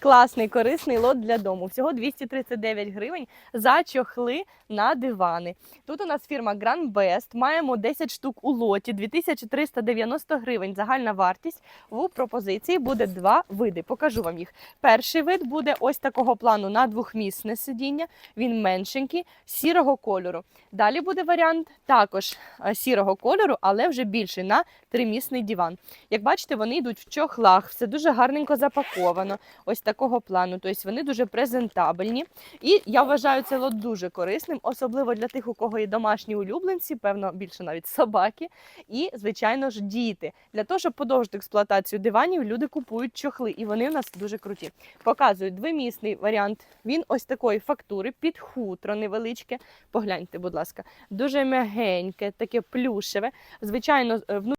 Класний, корисний лот для дому. Всього 239 гривень за чохли на дивани. Тут у нас фірма Grand Best. Маємо 10 штук у лоті, 2390 гривень. Загальна вартість у пропозиції буде два види. Покажу вам їх. Перший вид буде ось такого плану на двохмісне сидіння. Він меншенький, сірого кольору. Далі буде варіант також е, сірого кольору, але вже більший на тримісний диван. Як бачите, вони йдуть в чохлах, все дуже гарненько запаковано. Ось такого плану. Тобто вони дуже презентабельні. І я вважаю це лот дуже корисним, особливо для тих, у кого є домашні улюбленці, певно, більше навіть собаки, і, звичайно ж, діти. Для того, щоб подовжити експлуатацію диванів, люди купують чохли, і вони у нас дуже круті. Показую двомісний варіант. Він ось такої фактури, під хутро невеличке. Погляньте, будь ласка, дуже м'ягеньке, таке плюшеве. Звичайно, е, внутрішня сторон-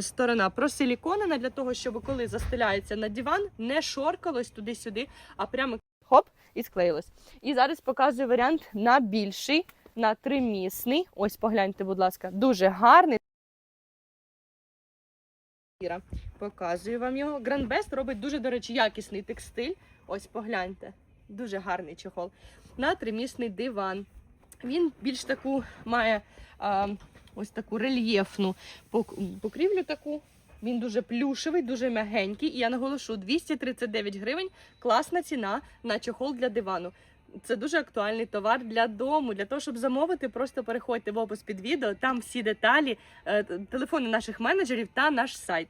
сторона просиліконена для того, щоб коли застеляється на диван, не шоркалось туди-сюди, а прямо хоп і склеїлось. І зараз показую варіант на більший, на тримісний. Ось погляньте, будь ласка, дуже гарний. Показую вам його. Best робить дуже, до речі, якісний текстиль. Ось погляньте. Дуже гарний чохол. На тримісний диван. Він більш таку має а, ось таку рельєфну пок- покрівлю таку. Він дуже плюшевий, дуже м'ягенький. І я наголошу 239 гривень. Класна ціна на чохол для дивану. Це дуже актуальний товар для дому. Для того, щоб замовити, просто переходьте в опис під відео. Там всі деталі, е, телефони наших менеджерів та наш сайт.